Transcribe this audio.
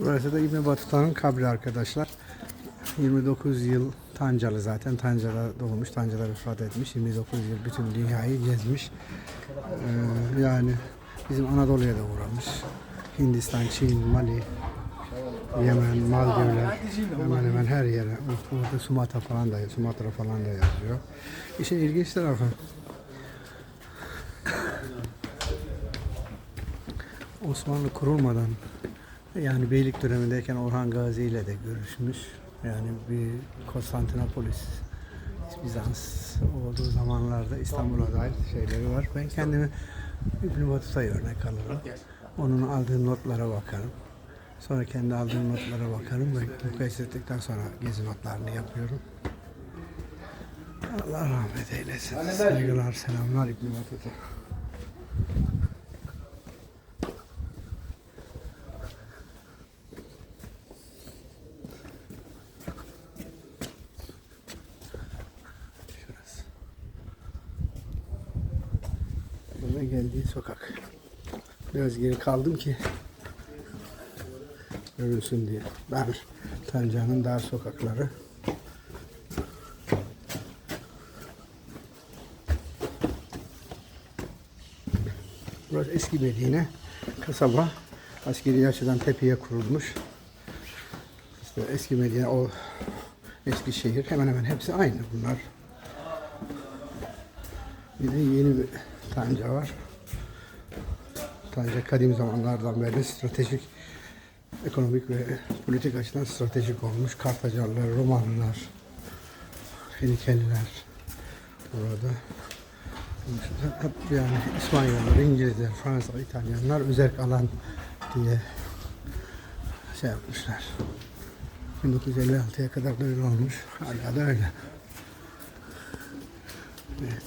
Burası da İbn Batuta'nın kabri arkadaşlar. 29 yıl Tancalı zaten. Tanca'da doğmuş, Tanca'da vefat etmiş. 29 yıl bütün dünyayı gezmiş. Ee, yani bizim Anadolu'ya da uğramış. Hindistan, Çin, Mali, Yemen, Maldivler hemen hemen her yere. Orada Sumatra falan da, Sumatra falan da yazıyor. İşin ilginç tarafı Osmanlı kurulmadan yani beylik dönemindeyken Orhan Gazi ile de görüşmüş. Yani bir Konstantinopolis, Bizans olduğu zamanlarda İstanbul'a dair şeyleri var. Ben kendimi İbn Batuta'ya örnek alırım. Onun aldığı notlara bakarım. Sonra kendi aldığım notlara bakarım ve mukayese ettikten sonra gezi notlarını yapıyorum. Allah rahmet eylesin. Saygılar, selamlar İbn Batuta. Burada geldiği sokak. Biraz geri kaldım ki görünsün diye. Dar, Tanca'nın dar sokakları. Burası eski Medine. Kasaba askeri açıdan tepeye kurulmuş. İşte eski Medine o eski şehir hemen hemen hepsi aynı bunlar. Bir de yeni bir Tanca var. Tanca kadim zamanlardan beri stratejik ekonomik ve politik açıdan stratejik olmuş. Kartacalılar, Romanlılar, Fenikeliler burada. Yani İspanyollar, İngilizler, Fransızlar, İtalyanlar özel alan diye şey yapmışlar. 1956'ya kadar da öyle olmuş. Hala da öyle. Evet.